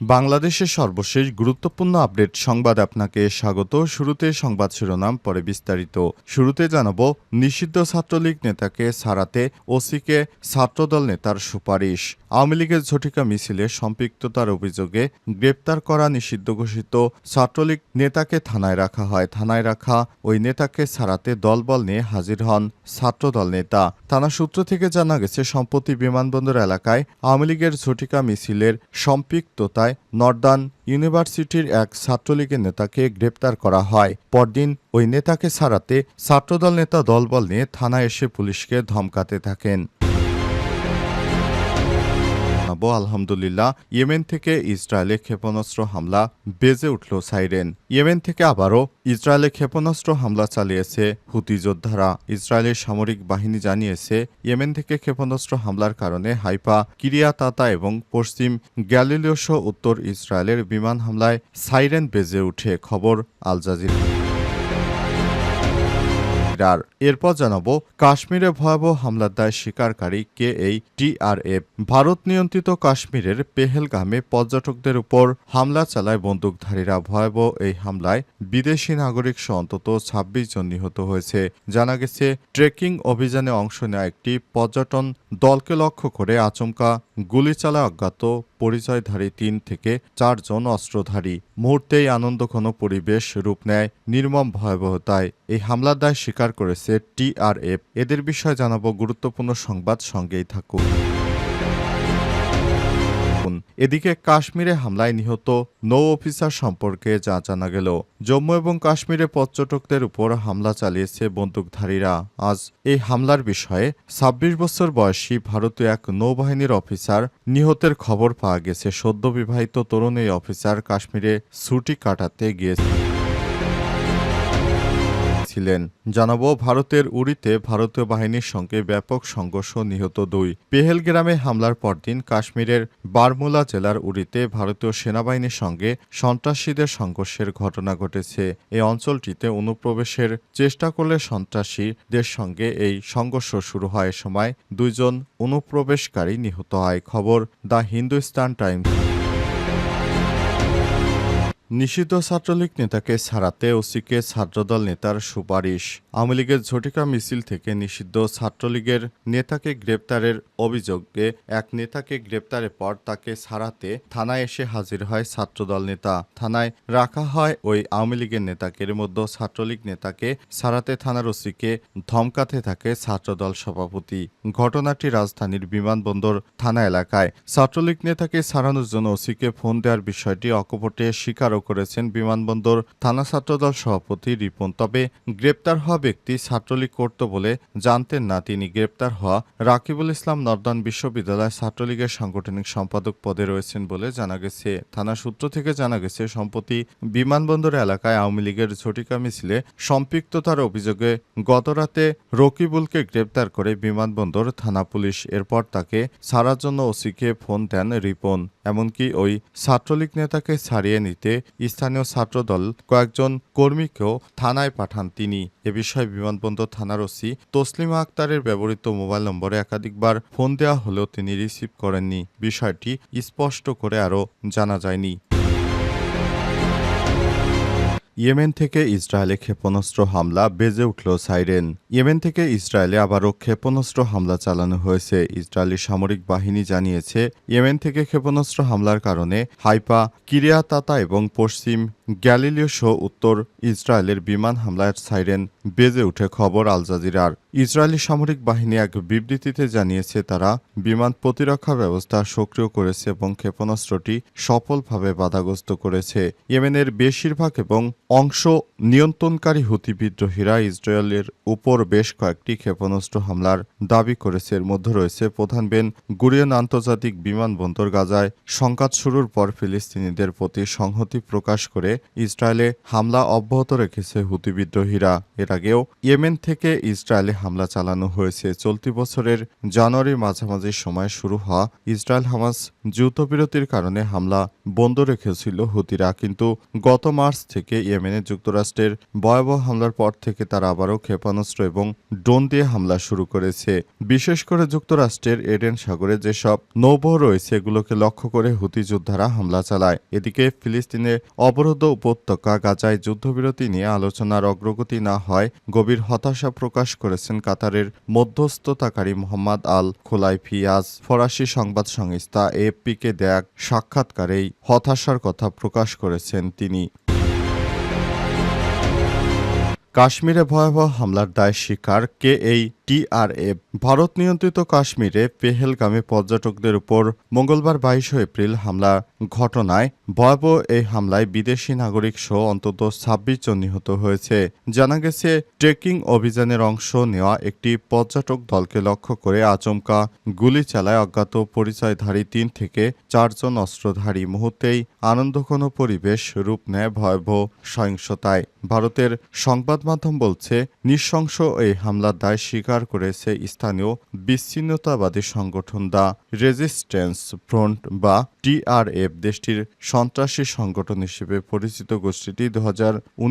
বাংলাদেশের সর্বশেষ গুরুত্বপূর্ণ আপডেট সংবাদ আপনাকে স্বাগত। শুরুতে সংবাদ শিরোনাম, পরে বিস্তারিত। শুরুতে জানাব, নিষিদ্ধ ছাত্রলীগ নেতাকে সারাতে ওসিকে ছাত্রদল নেতার সুপারিশ। আওয়ামী লীগের ঝটিকা মিছিলে সম্পৃক্ততার অভিযোগে গ্রেপ্তার করা নিষিদ্ধ ঘোষিত ছাত্রলীগ নেতাকে থানায় রাখা হয়। থানায় রাখা ওই নেতাকে সারাতে দলবল নিয়ে হাজির হন ছাত্রদল নেতা। থানা সূত্র থেকে জানা গেছে, সম্প্রতি বিমানবন্দর এলাকায় আওয়ামী লীগের ঝটিকা মিছিলের সম্পৃক্ততায় নর্দার্ন ইউনিভার্সিটির এক ছাত্রলীগের নেতাকে গ্রেপ্তার করা হয়। পরদিন ওই নেতাকে ছাড়াতে ছাত্রদল নেতা দলবল নিয়ে থানায় এসে পুলিশকে ধমকাতে থাকেন। জানাব আলহামদুলিল্লাহ। ইয়েমেন থেকে ইসরায়েলে ক্ষেপণাস্ত্র হামলা বেজে উঠল সাইরেন। ইয়েমেন থেকে আবারও ইসরায়েলে ক্ষেপণাস্ত্র হামলা চালিয়েছে হুতি যোদ্ধারা। ইসরায়েলের সামরিক বাহিনী জানিয়েছে, ইয়েমেন থেকে ক্ষেপণাস্ত্র হামলার কারণে হাইফা, কিরিয়াতাতা এবং পশ্চিম গ্যালিলীয় সহ উত্তর ইসরায়েলের বিমান হামলায় সাইরেন বেজে উঠে। খবর আল জাজিরা। ইরার এরপর জানাব, কাশ্মীরে ভয়াবহ হামলার দায় স্বীকারকারী কে এই টিআরএফ ভারত নিয়ন্ত্রিত কাশ্মীরের পেহেলগামে পর্যটকদের উপর হামলা চালায় বন্দুকধারীরা। ভয়াবহ এই হামলায় বিদেশি নাগরিক সহ অন্তত ছাব্বিশ জন নিহত হয়েছে। জানা গেছে, ট্রেকিং অভিযানে অংশ নেওয়া একটি পর্যটন দলকে লক্ষ্য করে আচমকা গুলি চালায় অজ্ঞাত পরিচয়ধারী তিন থেকে চারজন অস্ত্রধারী। মুহূর্তেই আনন্দঘন পরিবেশ রূপ নেয় নির্মম ভয়াবহতায়। এই হামলার দায় স্বীকার করেছে টিআরএফ এদের বিষয়ে জানাব গুরুত্বপূর্ণ সংবাদ সঙ্গেই থাকুন। এদিকে কাশ্মীরে হামলায় নিহত নৌ অফিসার সম্পর্কে যা জানা গেল। জম্মু এবং কাশ্মীরে পর্যটকদের উপর হামলা চালিয়েছে বন্দুকধারীরা। আজ এই হামলার বিষয়ে ছাব্বিশ বছর বয়সী ভারতীয় এক নৌবাহিনীর অফিসার নিহতের খবর পাওয়া গেছে। সদ্য বিবাহিত তরুণ এই অফিসার কাশ্মীরে ছুটি কাটাতে গিয়েছে। ছিলেন জানাব, ভারতের উড়িতে ভারতীয় বাহিনীর সঙ্গে ব্যাপক সংঘর্ষ নিহত দুই। পেহেলগ্রামে হামলার পরদিন কাশ্মীরের বারমুলা জেলার উড়িতে ভারতীয় সেনাবাহিনীর সঙ্গে সন্ত্রাসীদের সংঘর্ষের ঘটনা ঘটেছে। এই অঞ্চলটিতে অনুপ্রবেশের চেষ্টা করলে সন্ত্রাসীদের সঙ্গে এই সংঘর্ষ শুরু হয়। সময় দুইজন অনুপ্রবেশকারী নিহত হয়। খবর দ্য হিন্দুস্তান টাইমস। নিষিদ্ধ ছাত্রলীগ নেতাকে ছাড়াতে ওসিকে ছাত্রদল নেতার সুপারিশ। আওয়ামী লীগের ঝটিকা মিছিল থেকে নিষিদ্ধ ছাত্রলীগের নেতাকে গ্রেপ্তারের অভিযোগে এক নেতাকে গ্রেপ্তারের পর তাকে ছাড়াতে থানায় এসে হাজির হয় ছাত্রদল নেতা। থানায় রাখা হয় ওই আওয়ামী লীগের নেতাকে, এর মধ্যে ছাত্রলীগ নেতাকে ছাড়াতে থানার ওসিকে ধমকাতে থাকে ছাত্রদল সভাপতি। ঘটনাটি রাজধানীর বিমানবন্দর থানা এলাকায়। ছাত্রলীগ নেতাকে ছাড়ানোর জন্য ওসিকে ফোন দেওয়ার বিষয়টি অকপটে স্বীকারও করেছেন বিমানবন্দর থানা ছাত্রদল সভাপতি রিপন। তবে গ্রেপ্তার হওয়া ব্যক্তি ছাত্রলীগ করত বলে জানতেন না। তিনি গ্রেপ্তার হওয়া রাকিবুল ইসলাম নর্দান বিশ্ববিদ্যালয় ছাত্রলীগের সাংগঠনিক সম্পাদক পদে রয়েছেন বলে জানা গেছে। থানা সূত্র থেকে জানা গেছে, সম্প্রতি বিমানবন্দর এলাকায় আওয়ামী লীগের ঝটিকা মিছিলে সম্পৃক্ততার অভিযোগে গতরাতে রকিবুলকে গ্রেপ্তার করে বিমানবন্দর থানা পুলিশ। এরপর তাকে ছাড়ার জন্য ওসিকে ফোন দেন রিপন। এমনকি ওই ছাত্রলীগ নেতাকে ছাড়িয়ে নিতে স্থানীয় ছাত্রদল কয়েকজন কর্মীকেও থানায় পাঠান তিনি। এ বিষয়ে বিমানবন্দর থানার ওসি তসলিমা আক্তারের ব্যবহৃত মোবাইল নম্বরে একাধিকবার ফোন দেওয়া হলেও তিনি রিসিভ করেননি। বিষয়টি স্পষ্ট করে আরও জানা যায়নি। ইয়েমেন থেকে ইসরায়েলে ক্ষেপণাস্ত্র হামলা বেজে উঠল সাইরেন। ইয়েমেন থেকে ইসরায়েলে আবারও ক্ষেপণাস্ত্র হামলা চালানো হয়েছে, ইসরায়েলি সামরিক বাহিনী জানিয়েছে। ইয়েমেন থেকে ক্ষেপণাস্ত্র হামলার কারণে হাইপা, কিরিয়াতাতা এবং পশ্চিম গ্যালিলীয় সহ উত্তর ইসরায়েলের বিমান হামলার সাইরেন বেজে উঠে খবর আল জাজিরার। ইসরায়েলি সামরিক বাহিনী এক বিবৃতিতে জানিয়েছে, তারা বিমান প্রতিরক্ষা ব্যবস্থা সক্রিয় করেছে এবং ক্ষেপণাস্ত্রটি সফলভাবে বাধাগ্রস্ত করেছে। ইয়েমেনের বেশিরভাগ এবং অংশ নিয়ন্ত্রণকারী হুতি বিদ্রোহীরা ইসরায়েলের উপর বেশ কয়েকটি ক্ষেপণাস্ত্র হামলার দাবি করেছে। এর মধ্যে রয়েছে প্রধান বেন গুরিয়ন আন্তর্জাতিক বিমানবন্দর গাজায় সংঘাত শুরুর পর ফিলিস্তিনিদের প্রতি সংহতি প্রকাশ করে ইসরায়েলে হামলা অব্যাহত রেখেছে হুতি বিদ্রোহীরা। এর আগেও ইয়েমেন থেকে ইসরায়েলে হামলা চালানো হয়েছে। চলতি বছরের জানুয়ারি মাঝামাঝি সময় শুরু হওয়া ইসরায়েল হামাস যুদ্ধবিরতির কারণে হামলা বন্ধ রেখেছিল হুতিরা, কিন্তু গত মার্চ থেকে ইয়েমেনে যুক্তরাষ্ট্রের ভয়াবহ হামলার পর থেকে তারা আবারও ক্ষেপণাস্ত্র এবং ড্রোন দিয়ে হামলা শুরু করেছে। বিশেষ করে যুক্তরাষ্ট্রের এডেন সাগরে যেসব নৌবহ রয়েছে, এগুলোকে লক্ষ্য করে হুতি যোদ্ধারা হামলা চালায়। এদিকে ফিলিস্তিনে অবরোধ উপত্যকা গাজায় যুদ্ধবিরতি নিয়ে আলোচনার অগ্রগতি না হয় গভীর হতাশা প্রকাশ করেছেন কাতারের মধ্যস্থতাকারী মোহাম্মদ আল খোলাইফি আজ ফরাসি সংবাদ সংস্থা এএফপিকে দেয়া সাক্ষাৎকারেই হতাশার কথা প্রকাশ করেছেন তিনি। কাশ্মীরে ভয়াবহ হামলার দায় স্বীকার কে এই টিআরএফ ভারত নিয়ন্ত্রিত কাশ্মীরে পেহেলগামে পর্যটকদের উপর মঙ্গলবার বাইশে এপ্রিল হামলা। ঘটনায় ভয়াবহ এই হামলায় বিদেশি নাগরিক সহ অন্তত ছাব্বিশ জন নিহত হয়েছে। জানা গেছে, ট্রেকিং অভিযানের অংশ নেওয়া একটি পর্যটক দলকে লক্ষ্য করে আচমকা গুলি চালায় অজ্ঞাত পরিচয়ধারী তিন থেকে চারজন অস্ত্রধারী। মুহূর্তেই আনন্দঘন পরিবেশ রূপ নেয় ভয়াবহ সহিংসতায়। ভারতের সংবাদ মাধ্যম বলছে, নৃশংস এই হামলার দায় স্বীকার করেছে স্থানীয় বিচ্ছিন্নতাবাদী সংগঠন দ্য রেজিস্ট্যান্স ফ্রন্ট বা টিআরএফ দেশটির সন্ত্রাসী সংগঠন হিসেবে পরিচিত গোষ্ঠীটি দু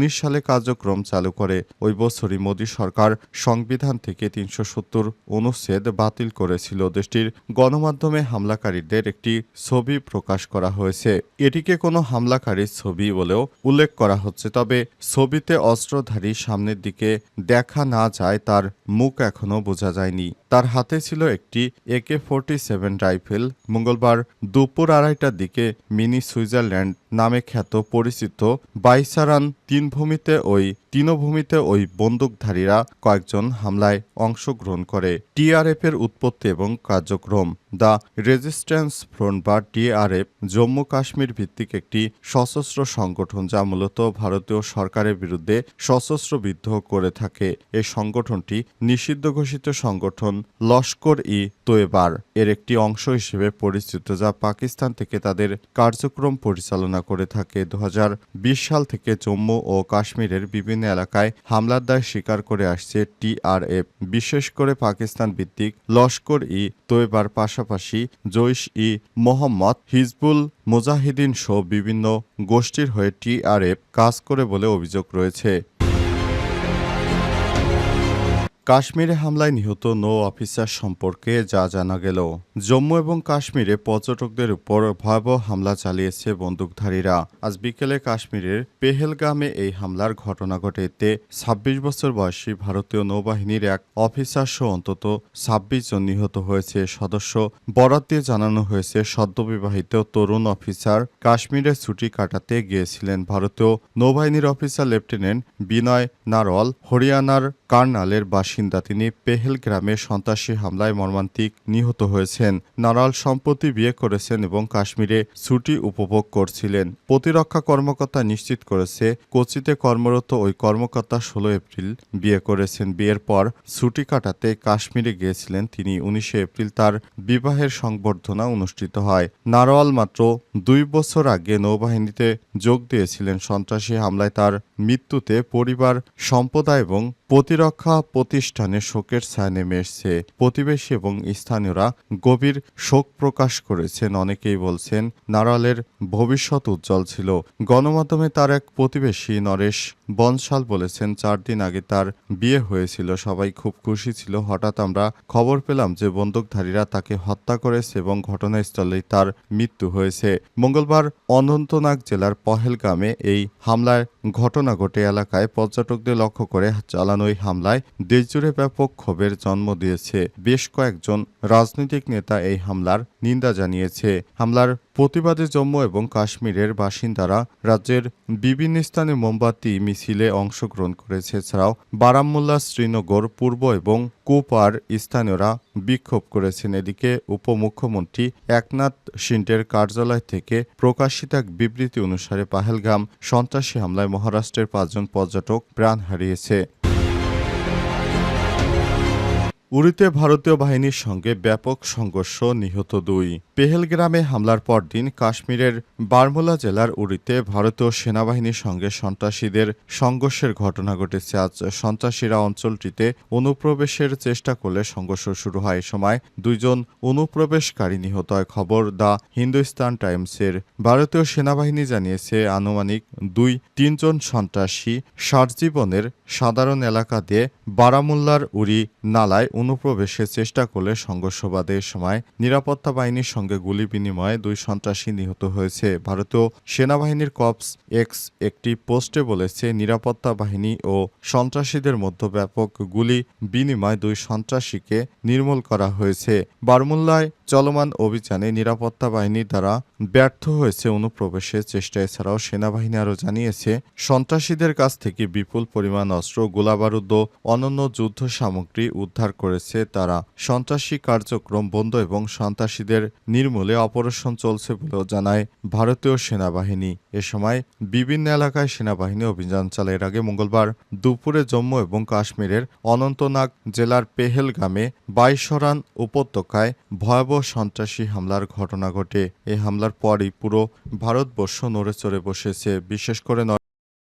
সালে কার্যক্রম চালু করে। ওই বছরই মোদী সরকার সংবিধান থেকে তিনশো সত্তর অনুচ্ছেদ বাতিল করেছিল। দেশটির গণমাধ্যমে হামলাকারীদের একটি ছবি প্রকাশ করা হয়েছে। এটিকে কোনো হামলাকারীর ছবি বলেও উল্লেখ করা হচ্ছে, তবে ছবিতে অস্ত্রধারী সামনের দিকে দেখা না যায় তার মুখ এখনও বোঝা যায়নি তার হাতে ছিল একটি একে ফোরটি সেভেন রাইফেল। মঙ্গলবার দুপুর আড়াইটার দিকে মিনি সুইজারল্যান্ড নামে খ্যাত পরিচিত বাইসারান তিন ভূমিতে ওই তৃণভূমিতে ওই বন্দুকধারীরা কয়েকজন হামলায় অংশগ্রহণ করে। টিআরএফ এর উৎপত্তি এবং কার্যক্রম। দ্য রেজিস্ট্যান্স ফ্রন্ট বা টিআরএফ জম্মু কাশ্মীর ভিত্তিক একটি সশস্ত্র সংগঠন যা মূলত ভারতীয় সরকারের বিরুদ্ধে সশস্ত্র বিদ্রোহ করে থাকে। এই সংগঠনটি নিষিদ্ধ ঘোষিত সংগঠন লস্কর ই তোয়েবার এর একটি অংশ হিসেবে পরিচিত, যা পাকিস্তান থেকে তাদের কার্যক্রম পরিচালনা করে থাকে। দু হাজার বিশ সাল থেকে জম্মু ও কাশ্মীরের বিভিন্ন এলাকায় হামলার দায় স্বীকার করে আসছে টিআরএফ বিশেষ করে পাকিস্তান ভিত্তিক লস্কর ই তোয়েবার পাশাপাশি জৈশ ই মোহাম্মদ হিজবুল মুজাহিদিন সহ বিভিন্ন গোষ্ঠীর হয়ে টিআরএফ কাজ করে বলে অভিযোগ রয়েছে। কাশ্মীরে হামলায় নিহত নৌ অফিসার সম্পর্কে যা জানা গেল, জম্মু এবং কাশ্মীরে পর্যটকদের উপর ভয়াবহ হামলা চালিয়েছে বন্দুকধারীরা। আজ বিকেলে কাশ্মীরের পেহেলগামে এই হামলার ঘটনা ঘটে। এতে ছাব্বিশ বছর বয়সী ভারতীয় নৌবাহিনীর এক অফিসার সহ অন্তত ছাব্বিশ জন নিহত হয়েছে। সদস্য বরাত দিয়ে জানানো হয়েছে, সদ্যবিবাহিত তরুণ অফিসার কাশ্মীরে ছুটি কাটাতে গিয়েছিলেন। ভারতীয় নৌবাহিনীর অফিসার লেফটেন্যান্ট বিনয় নারওয়াল হরিয়ানার কার্নালের বাসিন্দা তিনি পেহেল গ্রামে সন্ত্রাসী হামলায় মর্মান্তিক নিহত হয়েছেন। নারাল সম্প্রতি বিয়ে করেছেন এবং কাশ্মীরে ছুটি উপভোগ করছিলেন। প্রতিরক্ষা কর্মকর্তা নিশ্চিত করেছে, কোচিতে কর্মরত ওই কর্মকর্তা ষোলো এপ্রিল বিয়ে করেছেন। বিয়ের পর ছুটি কাটাতে কাশ্মীরে গিয়েছিলেন তিনি। উনিশে এপ্রিল তার বিবাহের সংবর্ধনা অনুষ্ঠিত হয়। নারওয়াল মাত্র দুই বছর আগে নৌবাহিনীতে যোগ দিয়েছিলেন। সন্ত্রাসী হামলায় তার মৃত্যুতে পরিবার, সম্প্রদায় এবং প্রতিরক্ষা প্রতিষ্ঠানে শোকের ছায়া নেমে এসছে। প্রতিবেশী এবং স্থানীয়রা গভীর শোক প্রকাশ করেছেন। অনেকেই বলছেন, নারালের ভবিষ্যৎ উজ্জ্বল ছিল। গণমাধ্যমে তার এক প্রতিবেশী নরেশ বনশাল বলেছেন, চার দিন আগে তার বিয়ে হয়েছিল, সবাই খুব খুশি ছিল। হঠাৎ আমরা খবর পেলাম যে বন্দুকধারীরা তাকে হত্যা করেছে এবং ঘটনাস্থলেই তার মৃত্যু হয়েছে। মঙ্গলবার অনন্তনাগ জেলার পহেলগামে এই হামলার ঘটনা ঘটে এলাকায় পর্যটকদের লক্ষ্য করে চালানো ওই হামলায় দেশজুড়ে ব্যাপক ক্ষোভের জন্ম দিয়েছে। বেশ কয়েকজন রাজনৈতিক নেতা এই হামলার নিন্দা জানিয়েছে। হামলার প্রতিবাদে জম্মু এবং কাশ্মীরের বাসিন্দারা রাজ্যের বিভিন্ন স্থানে মোমবাতি, মিছিলে অংশগ্রহণ করেছে। এছাড়াও বারামুল্লা, শ্রীনগর, পূর্ব এবং কুপার স্থানীয়রা বিক্ষোভ করেছেন। এদিকে উপমুখ্যমন্ত্রী একনাথ শিন্ডের কার্যালয় থেকে প্রকাশিত এক বিবৃতি অনুসারে পাহেলগাম সন্ত্রাসী হামলায় মহারাষ্ট্রের পাঁচজন পর্যটক প্রাণ হারিয়েছে। উরিতে ভারতীয় বাহিনীর সঙ্গে ব্যাপক সংঘর্ষ নিহত দুই। পেহেলগ্রামে হামলার পরদিন কাশ্মীরের বারমুলা জেলার উরিতে ভারতীয় সেনাবাহিনীর সঙ্গে সন্ত্রাসীদের সংঘর্ষের ঘটনা ঘটেছে। আজ সন্ত্রাসীরা অঞ্চলটিতে অনুপ্রবেশের চেষ্টা করলে সংঘর্ষ শুরু হয়। এ সময় দুইজন অনুপ্রবেশকারী নিহত। হয় খবর দ্য হিন্দুস্তান টাইমসের। ভারতীয় সেনাবাহিনী জানিয়েছে, আনুমানিক দুই তিনজন সন্ত্রাসী সারজীবনের সাধারণ এলাকা দিয়ে বারামুল্লার উড়ি নালায় অনুপ্রবেশের চেষ্টা করলে সংঘর্ষ বাদে সময় নিরাপত্তা বাহিনীর সঙ্গে গুলি বিনিময়ে দুই সন্ত্রাসী নিহত হয়েছে। ভারতীয় সেনাবাহিনীর কপস এক্স একটি পোস্টে বলেছে, নিরাপত্তা বাহিনী ও সন্ত্রাসীদের মধ্যে ব্যাপক গুলি বিনিময় দুই সন্ত্রাসীকে নির্মূল করা হয়েছে। বারমুল্লায় চলমান অভিযানে নিরাপত্তা বাহিনী দ্বারা ব্যর্থ হয়েছে অনুপ্রবেশের চেষ্টা। এছাড়াও সেনাবাহিনী আরও জানিয়েছে, সন্ত্রাসীদের কাছ থেকে বিপুল পরিমাণ অস্ত্র, গোলাবারুদ অনন্য যুদ্ধ সামগ্রী উদ্ধার করেছে তারা। সন্ত্রাসী কার্যক্রম বন্ধ এবং সন্ত্রাসীদের নির্মূলে অপারেশন চলছে বলেও জানায় ভারতীয় সেনাবাহিনী। এ সময় বিভিন্ন এলাকায় সেনাবাহিনী অভিযান চালায়। আগে মঙ্গলবার দুপুরে জম্মু এবং কাশ্মীরের অনন্তনাগ জেলার পেহেলগামে বাইশরান উপত্যকায় ভয়াবহ সন্ত্রাসী হামলার ঘটনা ঘটে। এই হামলার পরই পুরো ভারতবর্ষ নড়ে চড়ে বসেছে। বিশেষ করে